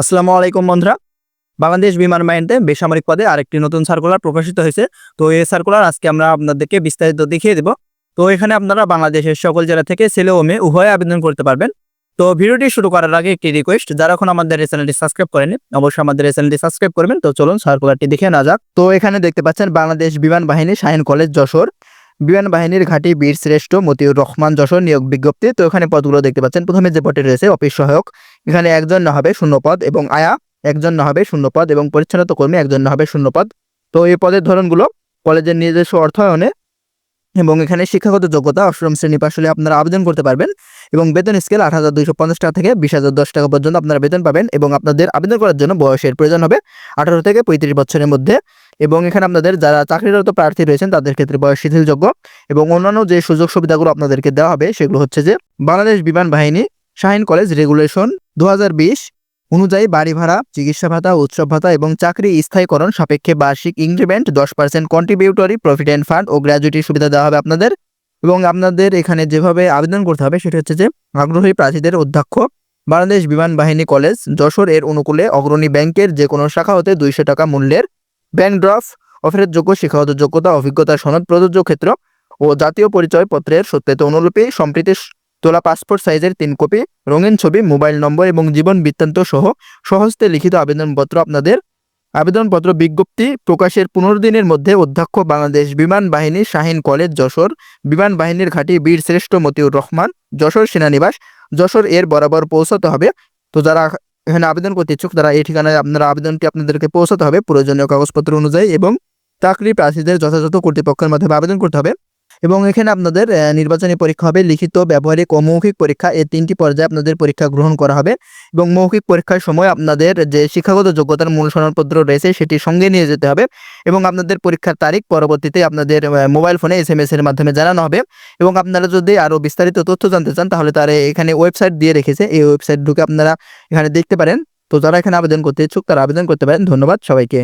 আসসালামু আলাইকুম বন্ধুরা। বাংলাদেশ বিমান বাহিনীতে বেসামরিক পদে আরেকটি নতুন সার্কুলার প্রকাশিত হয়েছে। তো এই সার্কুলার আজকে আমরা আপনাদেরকে বিস্তারিত দেখিয়ে দেব। তো এখানে আপনারা বাংলাদেশের সকল জেলা থেকে ছেলে ও মেয়ে উভয়ে আবেদন করতে পারবেন। তো ভিডিওটি শুরু করার আগে একটি রিকোয়েস্ট যারা এখন আমাদের এই চ্যানেলটি সাবস্ক্রাইব করেনি অবশ্যই আমাদের এই চ্যানেলটি সাবস্ক্রাইব করবেন। তো চলুন সার্কুলারটি দেখে না যাক। তো এখানে দেখতে পাচ্ছেন বাংলাদেশ বিমান বাহিনী শাহিন কলেজ যশোর। বিমান বাহিনীর ঘাঁটি বীর শ্রেষ্ঠ মতিউর রহমান যশোর নিয়োগ বিজ্ঞপ্তি। তো এখানে পদগুলো দেখতে পাচ্ছেন। প্রথমে যে পদটি রয়েছে, অফিস সহায়ক। এখানে একজন না হবে শূন্য পদ এবং আয়া, একজন না হবে শূন্য পদ এবং পরিচ্ছন্নতা কর্মী, একজন না হবে শূন্য পদ তো এই পদের ধরনগুলো কলেজের নিজস্ব অর্থায়নে এবং এখানে শিক্ষাগত যোগ্যতা অষ্টম শ্রেণি পাশ হলে আপনারা আবেদন করতে পারবেন এবং বেতন স্কেল আট হাজার দুইশো পঞ্চাশ টাকা থেকে বিশ হাজার দশ টাকা পর্যন্ত আপনারা বেতন পাবেন এবং আপনাদের আবেদন করার জন্য বয়সের প্রয়োজন হবে আঠারো থেকে পঁয়ত্রিশ বছরের মধ্যে এবং এখানে আপনাদের যারা চাকরিরত প্রার্থী রয়েছেন তাদের ক্ষেত্রে বয়স শিথিলযোগ্য এবং অন্যান্য যে সুযোগ সুবিধাগুলো আপনাদেরকে দেওয়া হবে সেগুলো হচ্ছে যে বাংলাদেশ বিমান বাহিনী শাহিন কলেজ রেগুলেশন দু হাজার বিশ অনুযায়ী বাড়ি ভাড়া, চিকিৎসা ভাতা, উৎসব ভাতা এবং চাকরি স্থায়ীকরণ সাপেক্ষে বার্ষিক ইনক্রিমেন্ট দশ পার্সেন্ট কন্ট্রিবিউটরি প্রভিডেন্ট ফান্ড ও গ্র্যাজুইটি সুবিধা দেওয়া হবে আপনাদের। এবং আপনাদের এখানে যেভাবে আবেদন করতে হবে সেটা হচ্ছে যে, আগ্রহী প্রার্থীদের অধ্যক্ষ, বাংলাদেশ বিমান বাহিনী কলেজ, যশোর এর অনুকূলে অগ্রণী ব্যাংকের যে কোনো শাখা হতে দুইশো টাকা মূল্যের ব্যাংক ড্রাফট অফারের যোগ্য শিক্ষাগত যোগ্যতা অভিজ্ঞতা, সনদ, প্রযোজ্য ক্ষেত্র ও জাতীয় পরিচয় পত্রের সত্যতা অনুরূপী সম্প্রীতি তোলা পাসপোর্ট সাইজের তিন কপি রঙিন ছবি মোবাইল নম্বর এবং জীবন বৃত্তান্ত সহ সহজতে লিখিত আবেদনপত্র আপনাদের। আবেদনপত্র বিজ্ঞপ্তি প্রকাশের পনেরো দিনের মধ্যে অধ্যক্ষ বাংলাদেশ বিমান বাহিনী শাহিন কলেজ, যশোর। বিমান বাহিনীর ঘাঁটি বীর শ্রেষ্ঠ মতিউর রহমান, যশোর সেনানিবাস, যশোর এর বরাবর পৌঁছাতে হবে। তো যারা এখানে আবেদন করতে ইচ্ছুক, তারা এই ঠিকানায় আপনারা আবেদনটি আপনাদেরকে পৌঁছাতে হবে প্রয়োজনীয় কাগজপত্র অনুযায়ী এবং চাকরি প্রার্থীদের যথাযথ কর্তৃপক্ষের মাধ্যমে আবেদন করতে হবে। এবং এখানে আপনাদের নির্বাচনী পরীক্ষা হবে, লিখিত, ব্যবহারিক ও মৌখিক পরীক্ষা, এই তিনটি পর্যায়ে আপনাদের পরীক্ষা গ্রহণ করা হবে। এবং মৌখিক পরীক্ষার সময় আপনাদের যে শিক্ষাগত যোগ্যতার মূল সনদপত্র রয়েছে, সেটি সঙ্গে নিয়ে যেতে হবে এবং আপনাদের পরীক্ষার তারিখ পরবর্তীতে আপনাদের মোবাইল ফোনে এস এম এস এর মাধ্যমে জানানো হবে। এবং আপনারা যদি আরও বিস্তারিত তথ্য জানতে চান, তাহলে তারা এখানে ওয়েবসাইট দিয়ে রেখেছে। এই ওয়েবসাইট ঢুকে আপনারা এখানে দেখতে পারেন। তো যারা এখানে আবেদন করতে ইচ্ছুক, তারা আবেদন করতে পারেন। ধন্যবাদ সবাইকে।